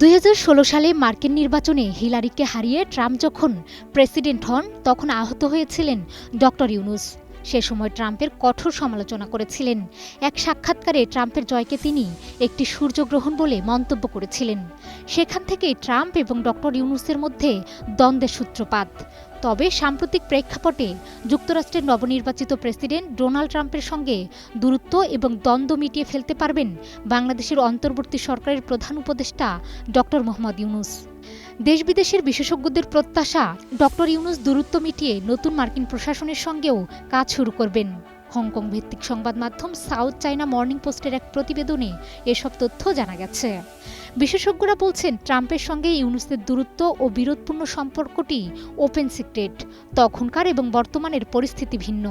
দুই হাজার ষোলো সালে মার্কিন নির্বাচনে হিলারিকে হারিয়ে ট্রাম্প যখন প্রেসিডেন্ট হন, তখন আহত হয়েছিলেন ডক্টর ইউনুস। সে সময় ট্রাম্পের কঠোর সমালোচনা করেছিলেন। এক সাক্ষাৎকারে ট্রাম্পের জয়কে তিনি একটি সূর্যগ্রহণ বলে মন্তব্য করেছিলেন। সেখান থেকেই ট্রাম্প এবং ডক্টর ইউনুসের মধ্যে দ্বন্দ্বের সূত্রপাত। তবে সাম্প্রতিক প্রেক্ষাপটে যুক্তরাষ্ট্রের নবনির্বাচিত প্রেসিডেন্ট ডোনাল্ড ট্রাম্পের সঙ্গে দূরত্ব এবং দ্বন্দ্ব মিটিয়ে ফেলতে পারবেন বাংলাদেশের অন্তর্বর্তী সরকারের প্রধান উপদেষ্টা ড মোহাম্মদ ইউনুস। দেশ বিদেশের বিশেষজ্ঞদের প্রত্যাশা ডক্টর ইউনুস দূরত্ব মিটিয়ে নতুন মার্কিন প্রশাসনের সঙ্গেও কাজ শুরু করবেন। হংকং ভিত্তিক সংবাদ মাধ্যম সাউথ চায়না মর্নিং পোস্টের এক প্রতিবেদনে এসব তথ্য জানা গেছে। বিশেষজ্ঞরা বলছেন, ট্রাম্পের সঙ্গে ইউনুসের দূরত্ব ও বিরোধপূর্ণ সম্পর্কটি ওপেন সিক্রেট তখনকার এবং বর্তমানের পরিস্থিতি ভিন্ন।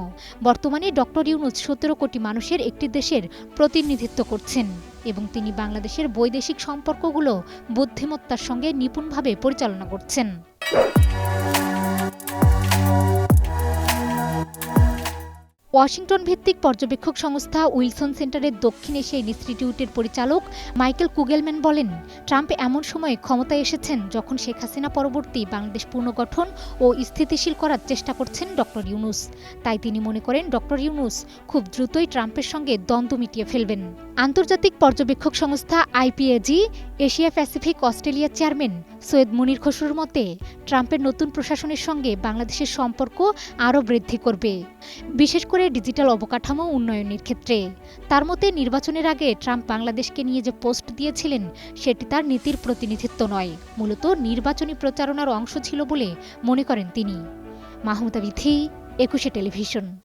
বর্তমানে ডক্টর ইউনুস সতেরো কোটি মানুষের একটি দেশের প্রতিনিধিত্ব করছেন এবং তিনি বাংলাদেশের বৈদেশিক সম্পর্কগুলো বুদ্ধিমত্তার সঙ্গে নিপুণভাবে পরিচালনা করছেন। ওয়াশিংটন ভিত্তিক পর্যবেক্ষক সংস্থা উইলসন সেন্টারের দক্ষিণ এশিয়া ইনস্টিটিউটের পরিচালক মাইকেল কুগেলম্যান বলেন, ট্রাম্প এমন সময়ে ক্ষমতায় এসেছেন যখন শেখ হাসিনা পরবর্তী বাংলাদেশ পুনর্গঠন ও স্থিতিশীল করার চেষ্টা করছেন ডক্টর ইউনুস। তাই তিনি মনে করেন ডক্টর ইউনুস খুব দ্রুতই ট্রাম্পের সঙ্গে দ্বন্দ্ব মিটিয়ে ফেলবেন। আন্তর্জাতিক পর্যবেক্ষক সংস্থা আইপিএজি, এশিয়া প্যাসিফিক অস্ট্রেলিয়ার চেয়ারম্যান সৈয়দ মুনির খসরুর মতে, ট্রাম্পের নতুন প্রশাসনের সঙ্গে বাংলাদেশের সম্পর্ক আরও বৃদ্ধি করবে, বিশেষ করে ডিজিটাল অবকাঠামো উন্নয়নের ক্ষেত্রে। তার মতে, নির্বাচনের আগে ট্রাম্প বাংলাদেশকে নিয়ে যে পোস্ট দিয়েছিলেন, সেটি তার নীতির প্রতিনিধিত্ব নয়, মূলত নির্বাচনী প্রচারণার অংশ ছিল বলে মনে করেন তিনি। মাহমুদা বিথি, একুশে টেলিভিশন।